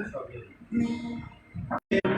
Eso había.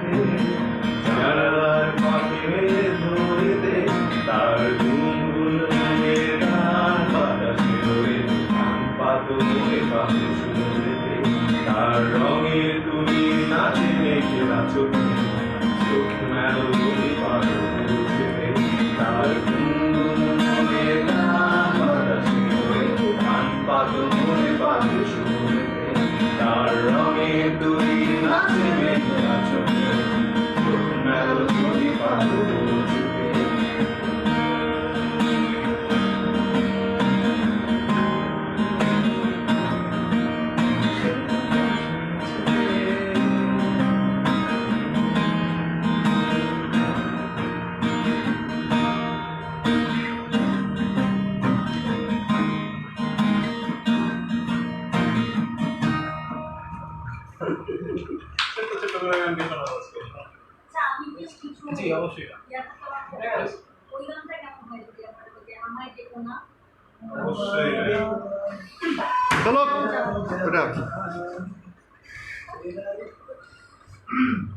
mm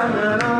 na na na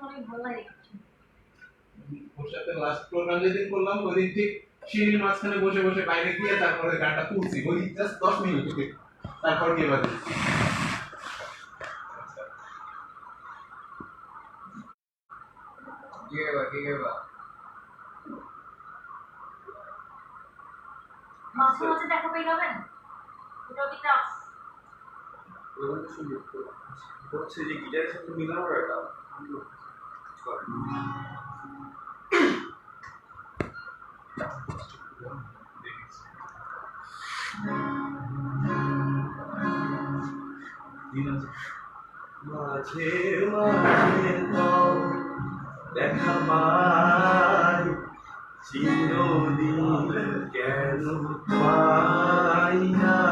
অনেক ভালো লাগে ওর সাথে লাস্ট প্রোগ্রাম যেদিন করলাম ওইদিন ঠিক সিঁড়ির মাঝখানে বসে বসে বাইরে গিয়ে তারপরে গানটা তুলছি। ওই জাস্ট দশ মিনিট তারপর গিয়ে বাজে মাঝে মাঝে দেখা পেয়ে যাবেন? ওটা কি ক্লাস রবীন্দ্রসঙ্গীত করছে যে গিটারের সাথে মিলানোর একটা করেন মাঝে মাঝে দেখা পাই। চিরদিন কেন পাই না?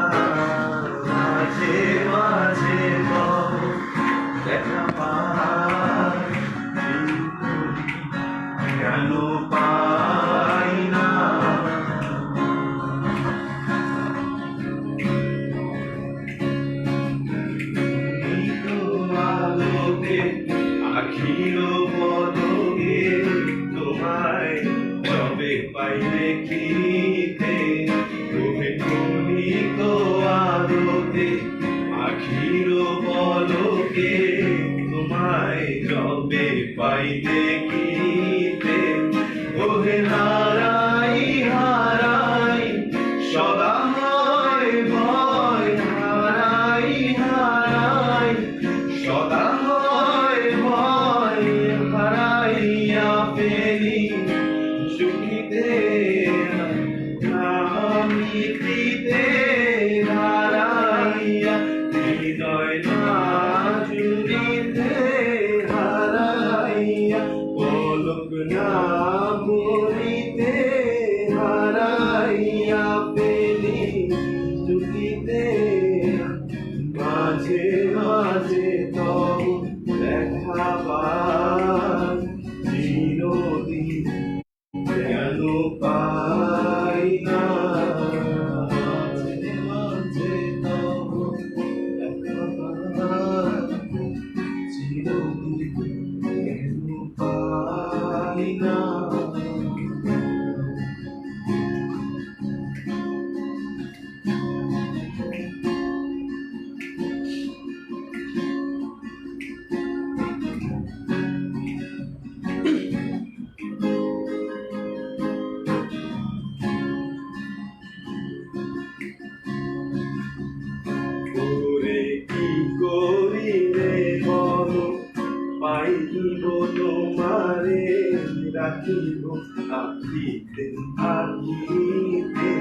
সঙ্গীতে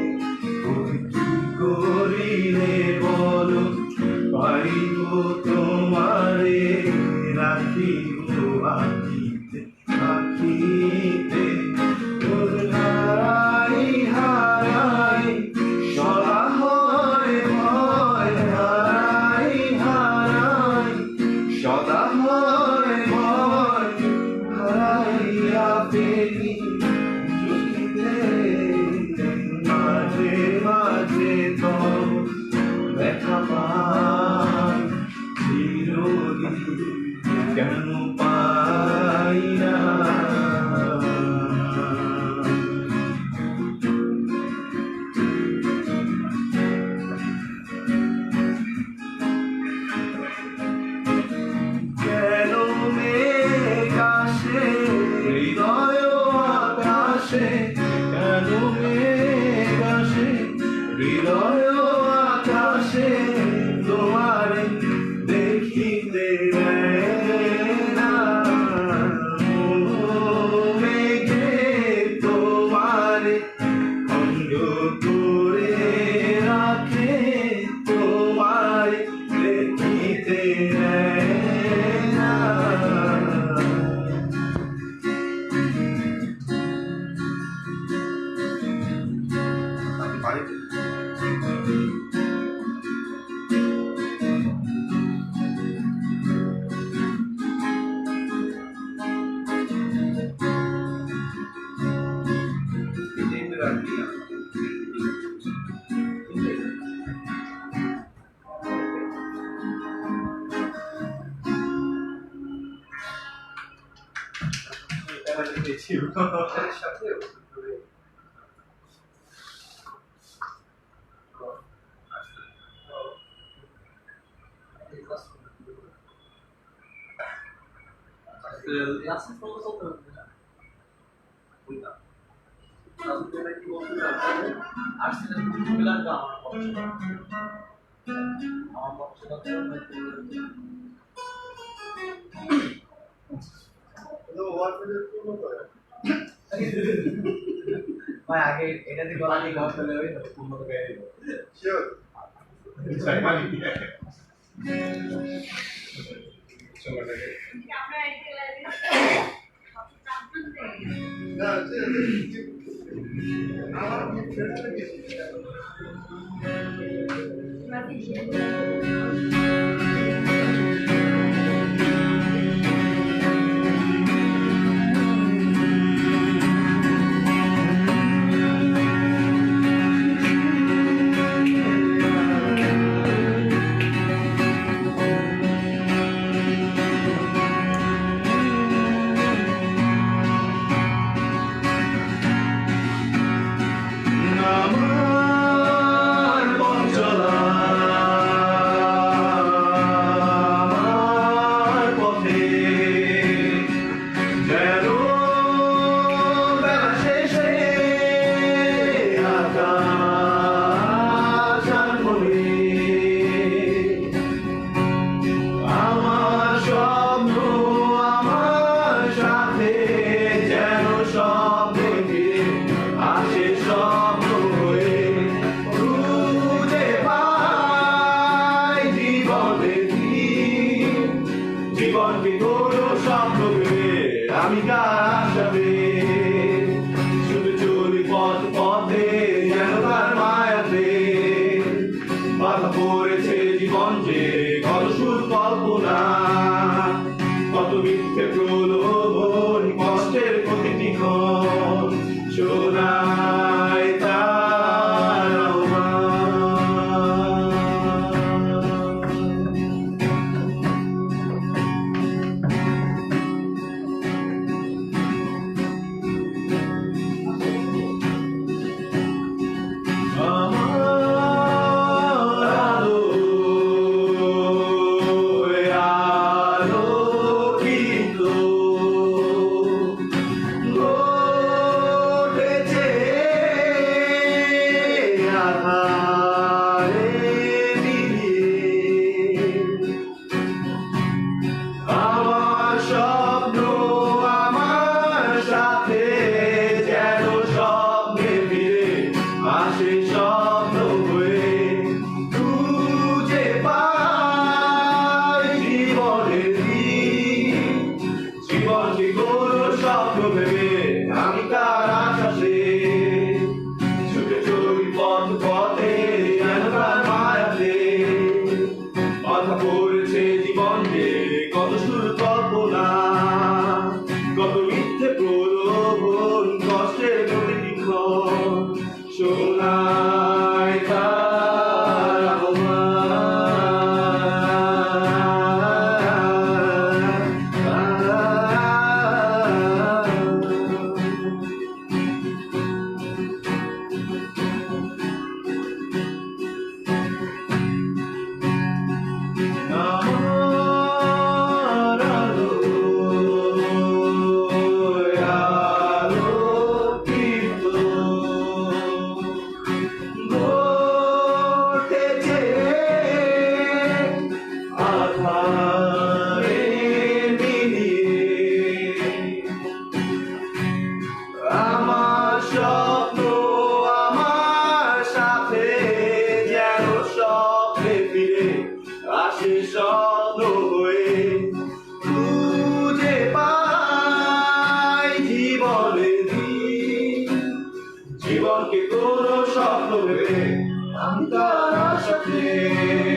করিলে বলো? পাইব তো Não, o Arthur é tudo agora. ভাই আগে এটা দিয়ে গলা দিয়ে গলা চলে যাবে পূর্ণ করে দিব। শিওর সরি মানে চলো day.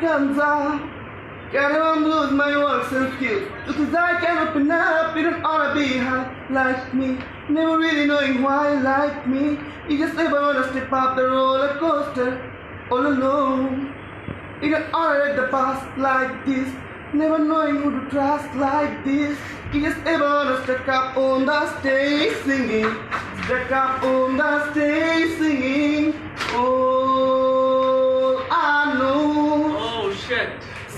Guns Girl, gotta lose my works and skills. Just as I can open up, you don't wanna be high like me. Never really knowing why like me. You just never wanna step up the roller coaster all alone. You don't wanna let the past like this. Never knowing who to trust like this. You just never wanna step up on the stage singing. Step up on the stage singing. Oh.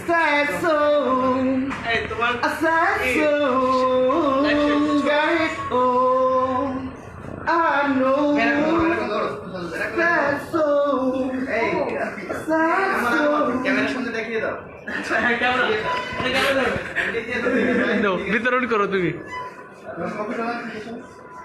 sad song, hey, a sad hey. song, got it all. I know, sad song, a sad song. বিতরণ করো তুমি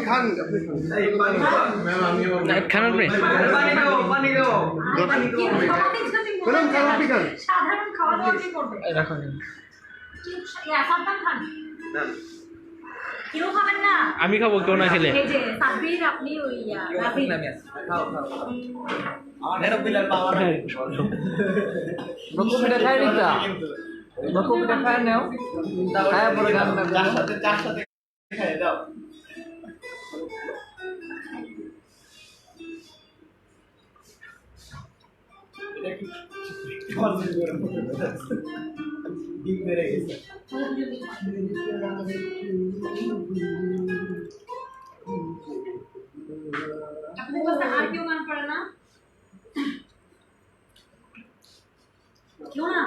খান। আপনি খান এই পানি ma'am আমিও খানার pray পানি খাও পানি খাও আরে কেউ খাওয়াতে যদি ম্যাডাম, খাওয়া আপনি খান। সাধারণ খাওয়া দাওয়া কি করবে রাখো কেউ সাবধান খান কেউ খাবেন না আমি খাব কেউ না খেলে আপনি ওই ইয়া, বিলাল বকুপিটা খাই নাও। খায় পরে গান যার সাথে যার সাথে খাই দাও ডিম আর কেউ গান পারে না কেউ না?